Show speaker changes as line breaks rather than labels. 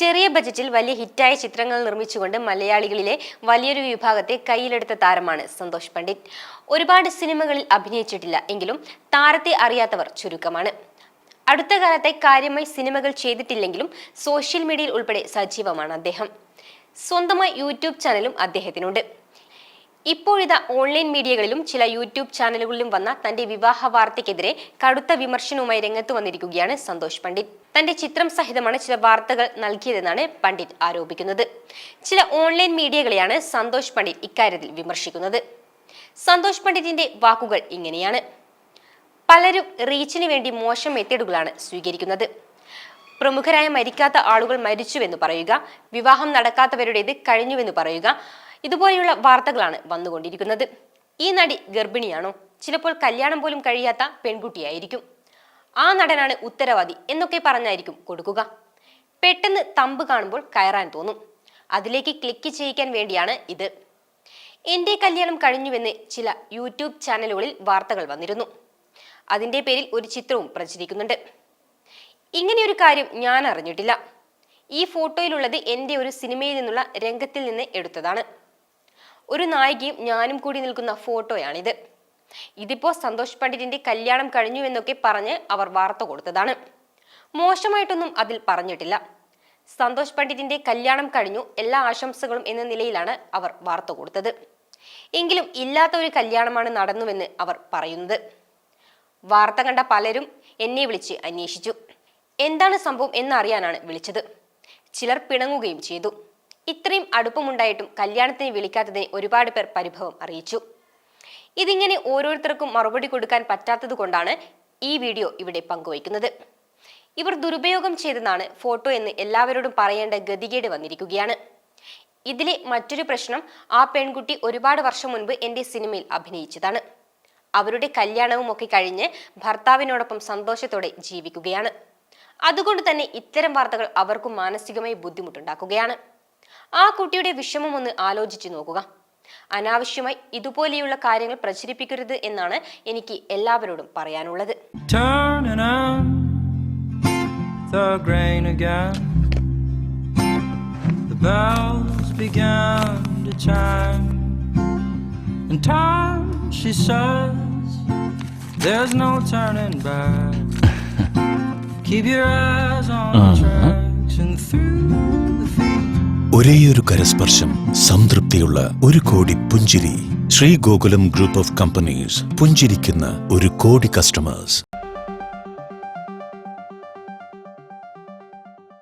ചെറിയ ബജറ്റിൽ വലിയ ഹിറ്റായ ചിത്രങ്ങൾ നിർമ്മിച്ചുകൊണ്ട് മലയാളികളിലെ വലിയൊരു വിഭാഗത്തെ കയ്യിലെടുത്ത താരമാണ് സന്തോഷ് പണ്ഡിറ്റ്. ഒരുപാട് സിനിമകളിൽ അഭിനയിച്ചിട്ടില്ല എങ്കിലും താരത്തെ അറിയാത്തവർ ചുരുക്കമാണ്. അടുത്ത കാലത്തെ കാര്യമായി സിനിമകൾ ചെയ്തിട്ടില്ലെങ്കിലും സോഷ്യൽ മീഡിയയിൽ ഉൾപ്പെടെ സജീവമാണ് അദ്ദേഹം. സ്വന്തമായി യൂട്യൂബ് ചാനലും അദ്ദേഹത്തിനുണ്ട്. ഇപ്പോഴിതാ ഓൺലൈൻ മീഡിയകളിലും ചില യൂട്യൂബ് ചാനലുകളിലും വന്ന തന്റെ വിവാഹ വാർത്തയ്ക്കെതിരെ കടുത്ത വിമർശനവുമായി രംഗത്ത് വന്നിരിക്കുകയാണ് സന്തോഷ് പണ്ഡിറ്റ്. തന്റെ ചിത്രം സഹിതമാണ് ചില വാർത്തകൾ നൽകിയതെന്നാണ് പണ്ഡിറ്റ് ആരോപിക്കുന്നത്. ചില ഓൺലൈൻ മീഡിയകളെയാണ് സന്തോഷ് പണ്ഡിറ്റ് ഇക്കാര്യത്തിൽ വിമർശിക്കുന്നത്. സന്തോഷ് പണ്ഡിറ്റിന്റെ വാക്കുകൾ ഇങ്ങനെയാണ്. പലരും റീച്ചിന് വേണ്ടി മോശം മെത്തേഡുകളാണ് സ്വീകരിക്കുന്നത്. പ്രമുഖരായ മരിക്കാത്ത ആളുകൾ മരിച്ചുവെന്ന് പറയുക വിവാഹം നടക്കാത്തവരുടേത് കഴിഞ്ഞുവെന്ന് പറയുക ഇതുപോലെയുള്ള വാർത്തകളാണ് വന്നുകൊണ്ടിരിക്കുന്നത്. ഈ നടി ഗർഭിണിയാണോ? ചിലപ്പോൾ കല്യാണം പോലും കഴിയാത്ത പെൺകുട്ടിയായിരിക്കും. ആ നടനാണ് ഉത്തരവാദി എന്നൊക്കെ പറഞ്ഞായിരിക്കും കൊടുക്കുക. പെട്ടെന്ന് തമ്പ് കാണുമ്പോൾ കയറാൻ തോന്നും. അതിലേക്ക് ക്ലിക്ക് ചെയ്യിക്കാൻ വേണ്ടിയാണ് ഇത്. എന്റെ കല്യാണം കഴിഞ്ഞുവെന്ന് ചില യൂട്യൂബ് ചാനലുകളിൽ വാർത്തകൾ വന്നിരുന്നു. അതിന്റെ പേരിൽ ഒരു ചിത്രവും പ്രചരിക്കുന്നുണ്ട്. ഇങ്ങനെയൊരു കാര്യം ഞാൻ അറിഞ്ഞിട്ടില്ല. ഈ ഫോട്ടോയിലുള്ളത് എന്റെ ഒരു സിനിമയിൽ നിന്നുള്ള രംഗത്തിൽ നിന്ന് എടുത്തതാണ്. ഒരു നായികയും ഞാനും കൂടി നിൽക്കുന്ന ഫോട്ടോയാണിത്. ഇതിപ്പോ സന്തോഷ് പണ്ഡിറ്റിന്റെ കല്യാണം കഴിഞ്ഞു എന്നൊക്കെ പറഞ്ഞ് അവർ വാർത്ത കൊടുത്തതാണ്. മോശമായിട്ടൊന്നും അതിൽ പറഞ്ഞിട്ടില്ല. സന്തോഷ് പണ്ഡിറ്റിന്റെ കല്യാണം കഴിഞ്ഞു എല്ലാ ആശംസകളും എന്ന നിലയിലാണ് അവർ വാർത്ത കൊടുത്തത്. എങ്കിലും ഇല്ലാത്ത ഒരു കല്യാണമാണ് നടന്നുവെന്ന് അവർ പറയുന്നത്. വാർത്ത കണ്ട പലരും എന്നെ വിളിച്ച് അന്വേഷിച്ചു. എന്താണ് സംഭവം എന്നറിയാനാണ് വിളിച്ചത്. ചിലർ പിണങ്ങുകയും ചെയ്തു. ഇത്രയും അടുപ്പമുണ്ടായിട്ടും കല്യാണത്തിന് വിളിക്കാത്തതിന് ഒരുപാട് പേർ പരിഭവം അറിയിച്ചു. ഇതിങ്ങനെ ഓരോരുത്തർക്കും മറുപടി കൊടുക്കാൻ പറ്റാത്തത് കൊണ്ടാണ് ഈ വീഡിയോ ഇവിടെ പങ്കുവയ്ക്കുന്നത്. ഇവർ ദുരുപയോഗം ചെയ്തെന്നാണ് ഫോട്ടോ എന്ന് എല്ലാവരോടും പറയേണ്ട ഗതികേട് വന്നിരിക്കുകയാണ്. ഇതിലെ മറ്റൊരു പ്രശ്നം ആ പെൺകുട്ടി ഒരുപാട് വർഷം മുൻപ് എന്റെ സിനിമയിൽ അഭിനയിച്ചതാണ്. അവരുടെ കല്യാണവും ഒക്കെ കഴിഞ്ഞ് ഭർത്താവിനോടൊപ്പം സന്തോഷത്തോടെ ജീവിക്കുകയാണ്. അതുകൊണ്ട് തന്നെ ഇത്തരം വാർത്തകൾ അവർക്കും മാനസികമായി ബുദ്ധിമുട്ടുണ്ടാക്കുകയാണ്. ആ കുട്ടിയുടെ വിഷമം ഒന്ന് ആലോചിച്ചു നോക്കുക. അനാവശ്യമായി ഇതുപോലെയുള്ള കാര്യങ്ങൾ പ്രചരിപ്പിക്കരുത് എന്നാണ് എനിക്ക് എല്ലാവരോടും പറയാനുള്ളത്.
ഒരേയൊരു കരസ്പർശം സംതൃപ്തിയുള്ള ഒരു കോടി പുഞ്ചിരി. Sree Gokulam group of companies പുഞ്ചിരിക്കുന്ന ഒരു കോടി കസ്റ്റമേഴ്സ്